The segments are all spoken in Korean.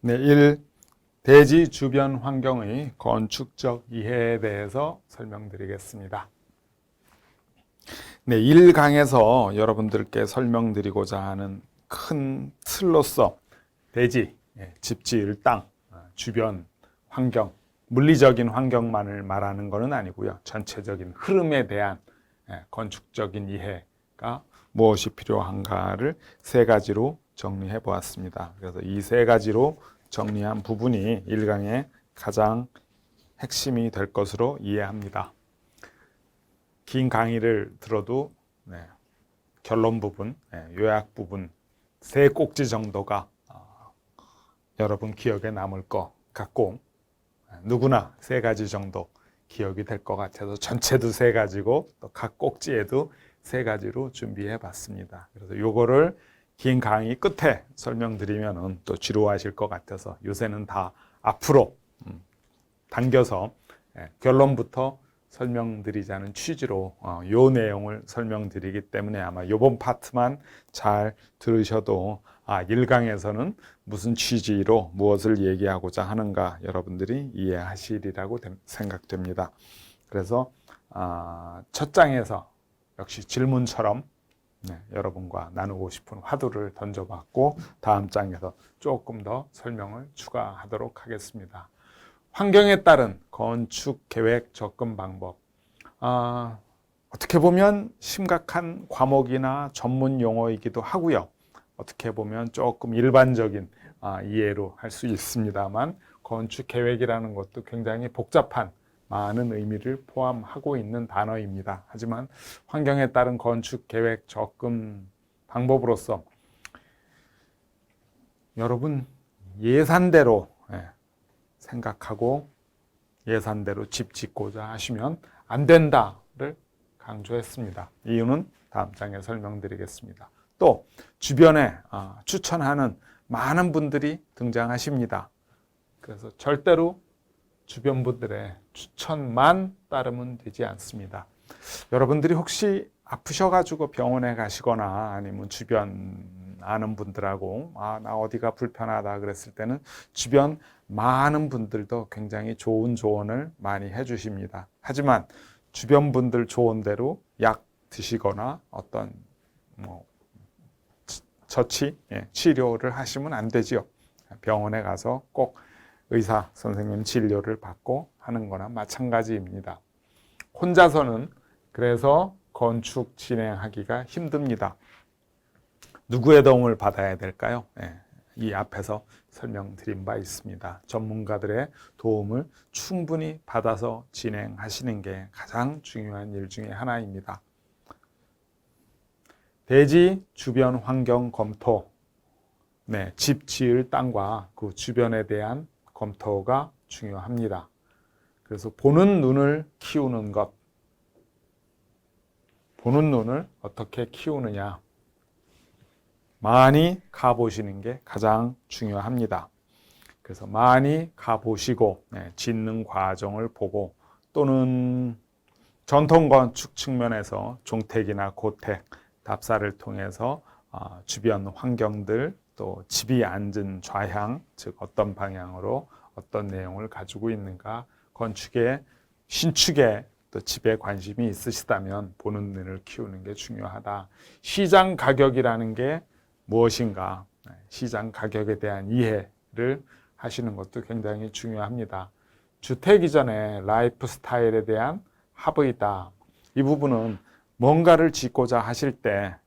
네, 1. 대지 주변 환경의 건축적 이해에 대해서 설명드리겠습니다. 네, 1강에서 여러분들께 설명드리고자 하는 큰 틀로서 대지, 예, 집 지을 땅, 아, 주변 환경, 물리적인 환경만을 말하는 것은 아니고요. 전체적인 흐름에 대한 예, 건축적인 이해가 무엇이 필요한가를 세 가지로 정리해 보았습니다. 그래서 이 세 가지로 정리한 부분이 1강의 가장 핵심이 될 것으로 이해합니다. 긴 강의를 들어도 네, 결론 부분, 네, 요약 부분 세 꼭지 정도가 어, 여러분 기억에 남을 것 같고 네, 누구나 세 가지 정도 기억이 될 것 같아서 전체도 세 가지고 또 각 꼭지에도 세 가지로 준비해 봤습니다. 그래서 요거를 긴 강의 끝에 설명드리면은 또 지루하실 것 같아서 요새는 다 앞으로 음, 당겨서 예, 결론부터 설명드리자는 취지로 어, 요 내용을 설명드리기 때문에 아마 요번 파트만 잘 들으셔도 아 1강에서는 무슨 취지로 무엇을 얘기하고자 하는가 여러분들이 이해하시리라고 생각됩니다. 그래서 아, 첫 장에서 역시 질문처럼 네, 여러분과 나누고 싶은 화두를 던져봤고 다음 장에서 조금 더 설명을 추가하도록 하겠습니다. 환경에 따른 건축 계획 접근 방법. 아, 어떻게 보면 심각한 과목이나 전문 용어이기도 하고요. 어떻게 보면 조금 일반적인 아, 이해로 할 수 있습니다만 건축 계획이라는 것도 굉장히 복잡한 많은 의미를 포함하고 있는 단어입니다. 하지만 환경에 따른 건축 계획 접근 방법으로서 여러분 예산대로 예, 생각하고 예산대로 집 짓고자 하시면 안 된다를 강조했습니다. 이유는 다음 장에 설명드리겠습니다. 또 주변에 아, 추천하는 많은 분들이 등장하십니다. 그래서 절대로 주변 분들의 추천만 따르면 되지 않습니다. 여러분들이 혹시 아프셔가지고 병원에 가시거나 아니면 주변 아는 분들하고 아, 나 어디가 불편하다 그랬을 때는 주변 많은 분들도 굉장히 좋은 조언을 많이 해주십니다. 하지만 주변 분들 조언대로 약 드시거나 어떤 뭐 처치, 예, 치료를 하시면 안 되지요. 병원에 가서 꼭 의사 선생님 진료를 받고 하는 거나 마찬가지입니다. 혼자서는 그래서 건축 진행하기가 힘듭니다. 누구의 도움을 받아야 될까요? 네, 이 앞에서 설명드린 바 있습니다. 전문가들의 도움을 충분히 받아서 진행하시는 게 가장 중요한 일 중에 하나입니다. 대지 주변 환경 검토, 네, 집 지을 땅과 그 주변에 대한 검토가 중요합니다. 그래서 보는 눈을 키우는 것. 보는 눈을 어떻게 키우느냐. 많이 가보시는 게 가장 중요합니다. 그래서 많이 가보시고, 네, 짓는 과정을 보고, 또는 전통 건축 측면에서 종택이나 고택, 답사를 통해서 어, 주변 환경들, 또 집이 앉은 좌향, 즉 어떤 방향으로 어떤 내용을 가지고 있는가 건축에 신축에 또 집에 관심이 있으시다면 보는 눈을 키우는 게 중요하다. 시장 가격이라는 게 무엇인가? 네, 시장 가격에 대한 이해를 하시는 것도 굉장히 중요합니다. 주택 이전의 라이프 스타일에 대한 합의다. 이 부분은 뭔가를 짓고자 하실 때 아,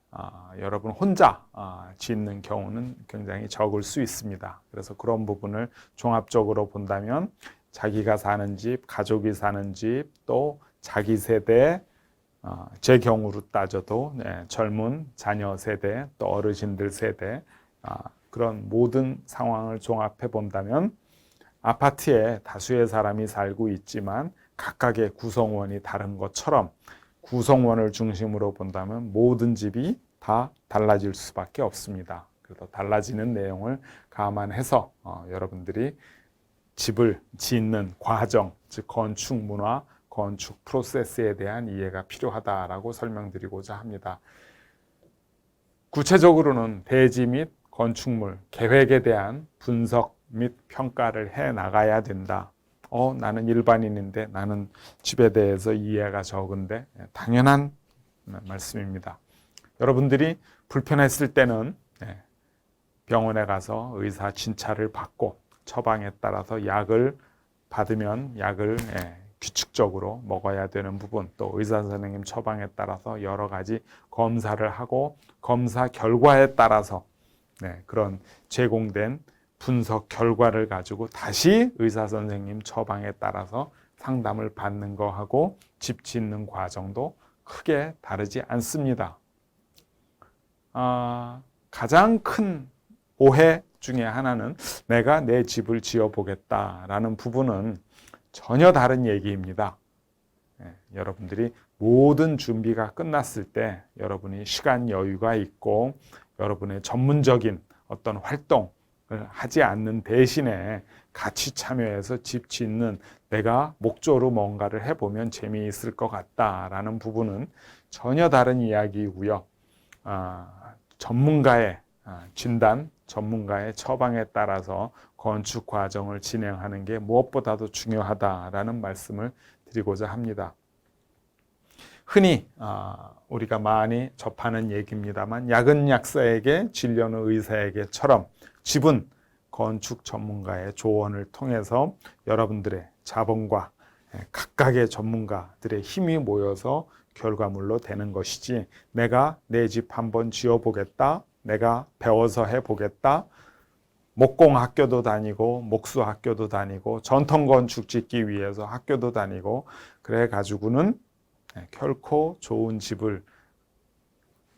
여러분 혼자 아, 짓는 경우는 굉장히 적을 수 있습니다. 그래서 그런 부분을 종합적으로 본다면 자기가 사는 집, 가족이 사는 집, 또 자기 세대, 어, 제 경우로 따져도 네, 젊은 자녀 세대, 또 어르신들 세대 아, 그런 모든 상황을 종합해 본다면 아파트에 다수의 사람이 살고 있지만 각각의 구성원이 다른 것처럼 구성원을 중심으로 본다면 모든 집이 다 달라질 수밖에 없습니다. 그래서 달라지는 내용을 감안해서 어, 여러분들이 집을 짓는 과정, 즉 건축 문화, 건축 프로세스에 대한 이해가 필요하다라고 설명드리고자 합니다. 구체적으로는 대지 및 건축물 계획에 대한 분석 및 평가를 해 나가야 된다. 어, 나는 일반인인데 나는 집에 대해서 이해가 적은데 예, 당연한 말씀입니다. 여러분들이 불편했을 때는 예, 병원에 가서 의사 진찰을 받고 처방에 따라서 약을 받으면 약을 예, 규칙적으로 먹어야 되는 부분 또 의사 선생님 처방에 따라서 여러 가지 검사를 하고 검사 결과에 따라서 네, 그런 제공된 분석 결과를 가지고 다시 의사 선생님 처방에 따라서 상담을 받는 거하고 집 짓는 과정도 크게 다르지 않습니다. 아, 가장 큰 오해 중에 하나는 내가 내 집을 지어 보겠다라는 부분은 전혀 다른 얘기입니다. 예, 여러분들이 모든 준비가 끝났을 때 여러분이 시간 여유가 있고 여러분의 전문적인 어떤 활동을 하지 않는 대신에 같이 참여해서 집 짓는 내가 목조로 뭔가를 해보면 재미있을 것 같다라는 부분은 전혀 다른 이야기이고요. 아, 전문가의 아, 진단, 전문가의 처방에 따라서 건축 과정을 진행하는 게 무엇보다도 중요하다라는 말씀을 드리고자 합니다. 흔히 아, 우리가 많이 접하는 얘기입니다만 약은 약사에게 진료는 의사에게처럼 집은 건축 전문가의 조언을 통해서 여러분들의 자본과 예, 각각의 전문가들의 힘이 모여서 결과물로 되는 것이지 내가 내 집 한번 지어 보겠다 내가 배워서 해 보겠다 목공 학교도 다니고 목수 학교도 다니고 전통 건축 짓기 위해서 학교도 다니고 그래 가지고는 네, 결코 좋은 집을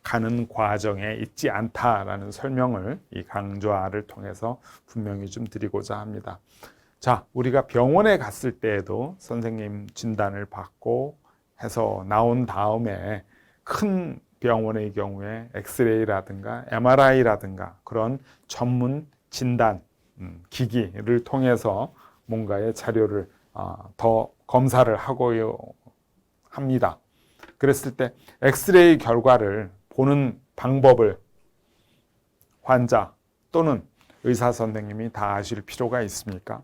가는 과정에 있지 않다라는 설명을 이 강좌를 통해서 분명히 좀 드리고자 합니다. 자, 우리가 병원에 갔을 때에도 선생님 진단을 받고 해서 나온 다음에 큰 병원의 경우에 엑스레이라든가 MRI라든가 그런 전문 진단 음, 기기를 통해서 뭔가의 자료를 아, 더 검사를 하고 합니다. 그랬을 때 엑스레이 결과를 보는 방법을 환자 또는 의사 선생님이 다 아실 필요가 있습니까?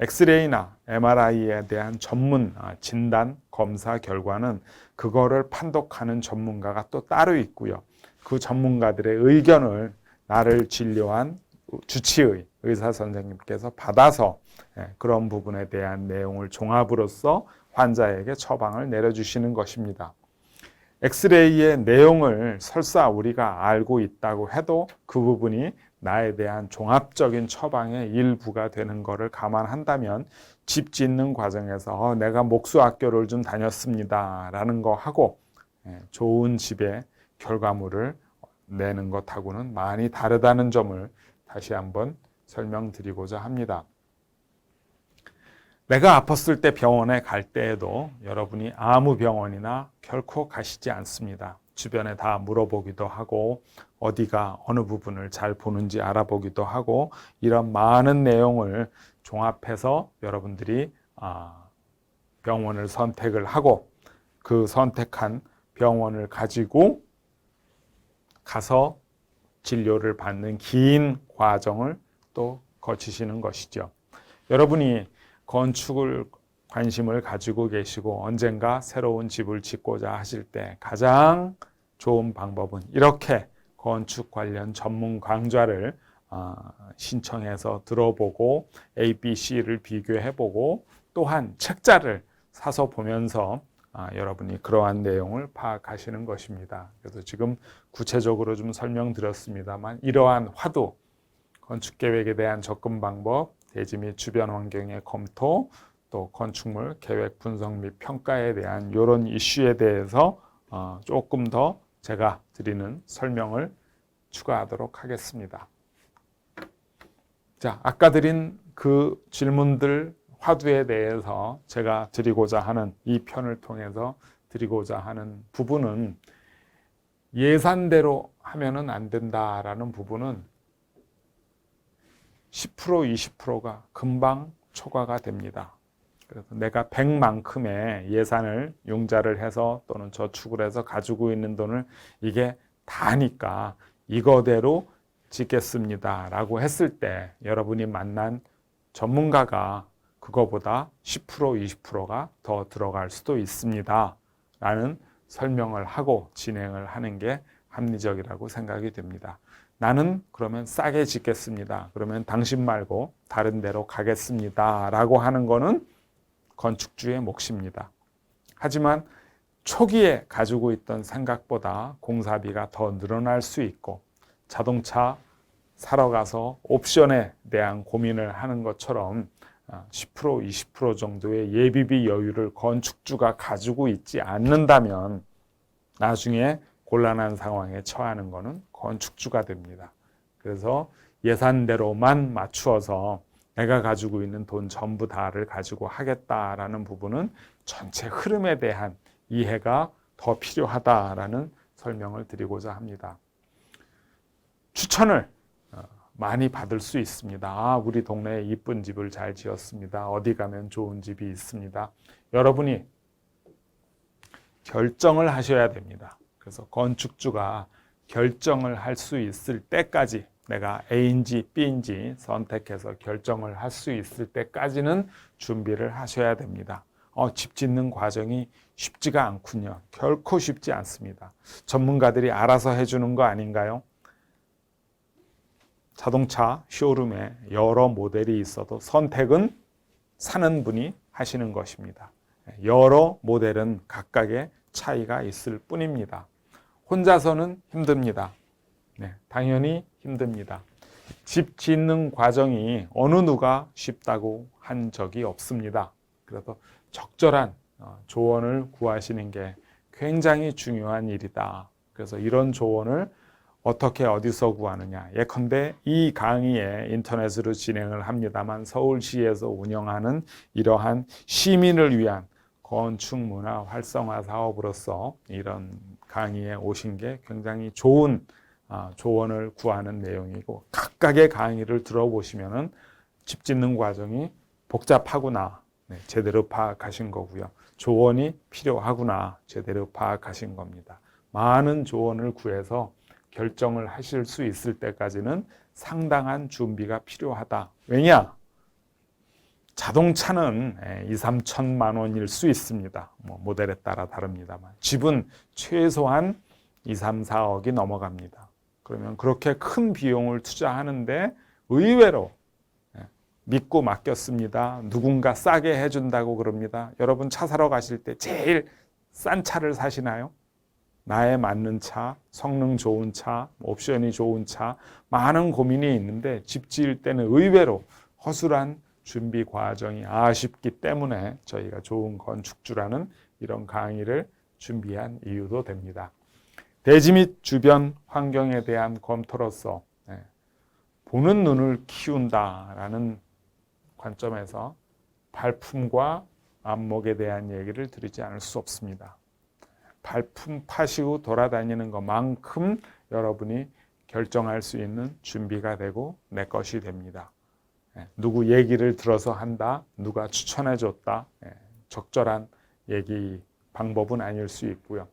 엑스레이나 MRI에 대한 전문 아, 진단 검사 결과는 그거를 판독하는 전문가가 또 따로 있고요. 그 전문가들의 의견을 나를 진료한 주치의 의사 선생님께서 받아서 예, 그런 부분에 대한 내용을 종합으로써 환자에게 처방을 내려주시는 것입니다. 엑스레이의 내용을 설사 우리가 알고 있다고 해도 그 부분이 나에 대한 종합적인 처방의 일부가 되는 것을 감안한다면 집 짓는 과정에서 어, 내가 목수 학교를 좀 다녔습니다 라는 거 하고 예, 좋은 집의 결과물을 내는 것하고는 많이 다르다는 점을 다시 한번 설명드리고자 합니다. 내가 아팠을 때 병원에 갈 때에도 여러분이 아무 병원이나 결코 가시지 않습니다. 주변에 다 물어보기도 하고 어디가 어느 부분을 잘 보는지 알아보기도 하고 이런 많은 내용을 종합해서 여러분들이 아, 병원을 선택을 하고 그 선택한 병원을 가지고 가서 진료를 받는 긴 과정을 또 거치시는 것이죠. 여러분이 건축을 관심을 가지고 계시고 언젠가 새로운 집을 짓고자 하실 때 가장 좋은 방법은 이렇게 건축 관련 전문 강좌를 아, 신청해서 들어보고 A, B, C를 비교해보고 또한 책자를 사서 보면서 아, 여러분이 그러한 내용을 파악하시는 것입니다. 그래서 지금 구체적으로 좀 설명드렸습니다만 이러한 화두, 건축 계획에 대한 접근 방법, 대지 및 주변 환경의 검토, 또 건축물 계획 분석 및 평가에 대한 이런 이슈에 대해서 어, 조금 더 제가 드리는 설명을 추가하도록 하겠습니다. 자, 아까 드린 그 질문들 화두에 대해서 제가 드리고자 하는 이 편을 통해서 드리고자 하는 부분은 예산대로 하면은 안 된다라는 부분은 10% 20%가 금방 초과가 됩니다. 그래서 내가 100만큼의 예산을 융자를 해서 또는 저축을 해서 가지고 있는 돈을 이게 다니까 이거대로 짓겠습니다 라고 했을 때 여러분이 만난 전문가가 그거보다 10% 20%가 더 들어갈 수도 있습니다. 라는 설명을 하고 진행을 하는 게 합리적이라고 생각이 됩니다. 나는 그러면 싸게 짓겠습니다. 그러면 당신 말고 다른 데로 가겠습니다. 라고 하는 거는 건축주의 몫입니다. 하지만 초기에 가지고 있던 생각보다 공사비가 더 늘어날 수 있고 자동차 사러 가서 옵션에 대한 고민을 하는 것처럼 10% 20% 정도의 예비비 여유를 건축주가 가지고 있지 않는다면 나중에 곤란한 상황에 처하는 것은 건축주가 됩니다. 그래서 예산대로만 맞추어서 내가 가지고 있는 돈 전부 다를 가지고 하겠다라는 부분은 전체 흐름에 대한 이해가 더 필요하다라는 설명을 드리고자 합니다. 추천을 어, 많이 받을 수 있습니다. 아, 우리 동네에 이쁜 집을 잘 지었습니다. 어디 가면 좋은 집이 있습니다. 여러분이 결정을 하셔야 됩니다. 그래서 건축주가 결정을 할 수 있을 때까지 내가 A인지 B인지 선택해서 결정을 할 수 있을 때까지는 준비를 하셔야 됩니다. 어, 집 짓는 과정이 쉽지가 않군요. 결코 쉽지 않습니다. 전문가들이 알아서 해주는 거 아닌가요? 자동차 쇼룸에 여러 모델이 있어도 선택은 사는 분이 하시는 것입니다. 여러 모델은 각각의 차이가 있을 뿐입니다. 혼자서는 힘듭니다. 네, 당연히 힘듭니다. 집 짓는 과정이 어느 누가 쉽다고 한 적이 없습니다. 그래서 적절한 어, 조언을 구하시는 게 굉장히 중요한 일이다. 그래서 이런 조언을 어떻게 어디서 구하느냐. 예컨대 이 강의에 인터넷으로 진행을 합니다만 서울시에서 운영하는 이러한 시민을 위한 건축 문화 활성화 사업으로서 이런 강의에 오신 게 굉장히 좋은 아, 조언을 구하는 내용이고 각각의 강의를 들어보시면은 집 짓는 과정이 복잡하구나 네, 제대로 파악하신 거고요. 조언이 필요하구나 제대로 파악하신 겁니다. 많은 조언을 구해서 결정을 하실 수 있을 때까지는 상당한 준비가 필요하다. 왜냐? 자동차는 2, 3천만 원일 수 있습니다. 뭐 모델에 따라 다릅니다만. 집은 최소한 2, 3, 4억이 넘어갑니다. 그러면 그렇게 큰 비용을 투자하는데 의외로 예, 믿고 맡겼습니다. 누군가 싸게 해준다고 그럽니다. 여러분 차 사러 가실 때 제일 싼 차를 사시나요? 나에 맞는 차, 성능 좋은 차, 옵션이 좋은 차, 많은 고민이 있는데 집 지을 때는 의외로 허술한 준비 과정이 아쉽기 때문에 저희가 좋은 건축주라는 이런 강의를 준비한 이유도 됩니다. 대지 및 주변 환경에 대한 검토로서 네, 보는 눈을 키운다라는 관점에서 발품과 안목에 대한 얘기를 드리지 않을 수 없습니다. 발품 파시고 돌아다니는 것만큼 여러분이 결정할 수 있는 준비가 되고 내 것이 됩니다. 예, 누구 얘기를 들어서 한다, 누가 추천해 줬다, 예, 적절한 얘기 방법은 아닐 수 있고요.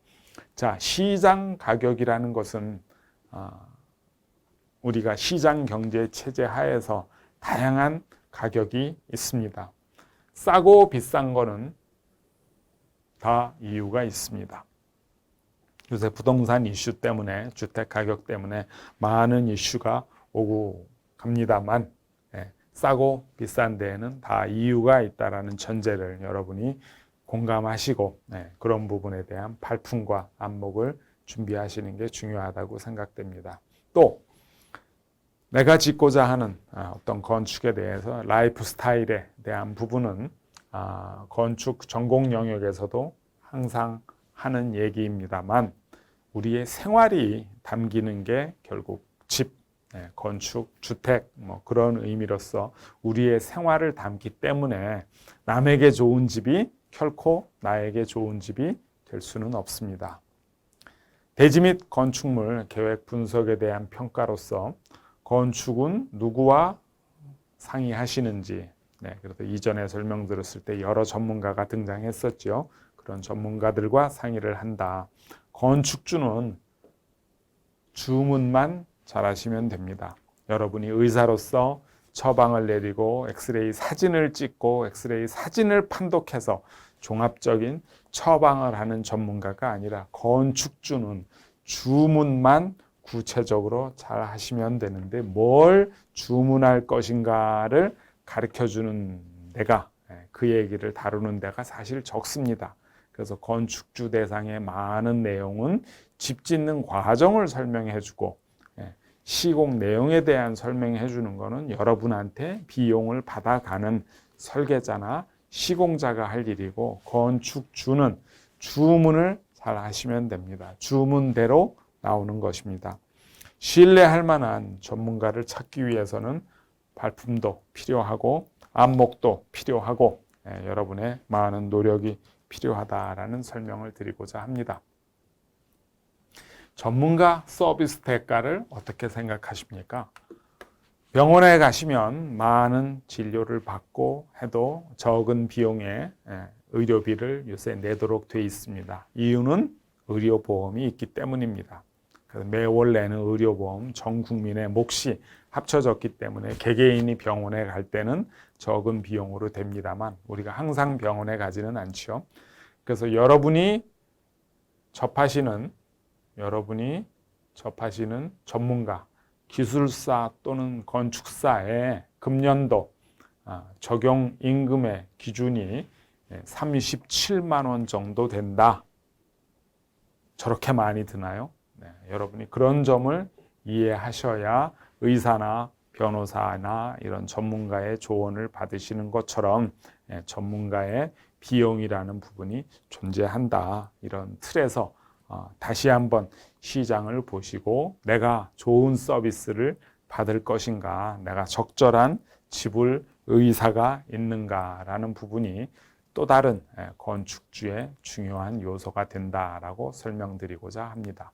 자, 시장 가격이라는 것은 아, 우리가 시장 경제 체제 하에서 다양한 가격이 있습니다. 싸고 비싼 거는 다 이유가 있습니다. 요새 부동산 이슈 때문에 주택 가격 때문에 많은 이슈가 오고 갑니다만 싸고 비싼 데에는 다 이유가 있다라는 전제를 여러분이 공감하시고 네, 그런 부분에 대한 발품과 안목을 준비하시는 게 중요하다고 생각됩니다. 또 내가 짓고자 하는 아, 어떤 건축에 대해서 라이프 스타일에 대한 부분은 아, 건축 전공 영역에서도 항상 하는 얘기입니다만 우리의 생활이 담기는 게 결국 집 네, 건축, 주택 뭐 그런 의미로서 우리의 생활을 담기 때문에 남에게 좋은 집이 결코 나에게 좋은 집이 될 수는 없습니다. 대지 및 건축물 계획 분석에 대한 평가로서 건축은 누구와 상의하시는지 네, 그래서 이전에 설명드렸을 때 여러 전문가가 등장했었죠. 그런 전문가들과 상의를 한다. 건축주는 주문만 잘하시면 됩니다. 여러분이 의사로서 처방을 내리고 엑스레이 사진을 찍고 엑스레이 사진을 판독해서 종합적인 처방을 하는 전문가가 아니라 건축주는 주문만 구체적으로 잘 하시면 되는데 뭘 주문할 것인가를 가르쳐 주는 데가 예, 그 얘기를 다루는 데가 사실 적습니다. 그래서 건축주 대상의 많은 내용은 집 짓는 과정을 설명해 주고 예, 시공 내용에 대한 설명해 주는 거는 여러분한테 비용을 받아가는 설계자나 시공자가 할 일이고 건축주는 주문을 잘 하시면 됩니다. 주문대로 나오는 것입니다. 신뢰할 만한 전문가를 찾기 위해서는 발품도 필요하고 안목도 필요하고 예, 여러분의 많은 노력이 필요하다라는 설명을 드리고자 합니다. 전문가 서비스 대가를 어떻게 생각하십니까? 병원에 가시면 많은 진료를 받고 해도 적은 비용의 예, 의료비를 요새 내도록 돼 있습니다. 이유는 의료보험이 있기 때문입니다. 매월 내는 의료보험 전 국민의 몫이 합쳐졌기 때문에 개개인이 병원에 갈 때는 적은 비용으로 됩니다만 우리가 항상 병원에 가지는 않죠. 그래서 여러분이 접하시는 여러분이 접하시는 전문가, 기술사 또는 건축사의 금년도 아, 적용 임금의 기준이 37만 원 정도 된다. 저렇게 많이 드나요? 네, 여러분이 그런 점을 이해하셔야 의사나 변호사나 이런 전문가의 조언을 받으시는 것처럼 예, 전문가의 비용이라는 부분이 존재한다. 이런 틀에서 어, 다시 한번 시장을 보시고 내가 좋은 서비스를 받을 것인가, 내가 적절한 지불 의사가 있는가라는 부분이 또 다른 예, 건축주의 중요한 요소가 된다라고 설명드리고자 합니다.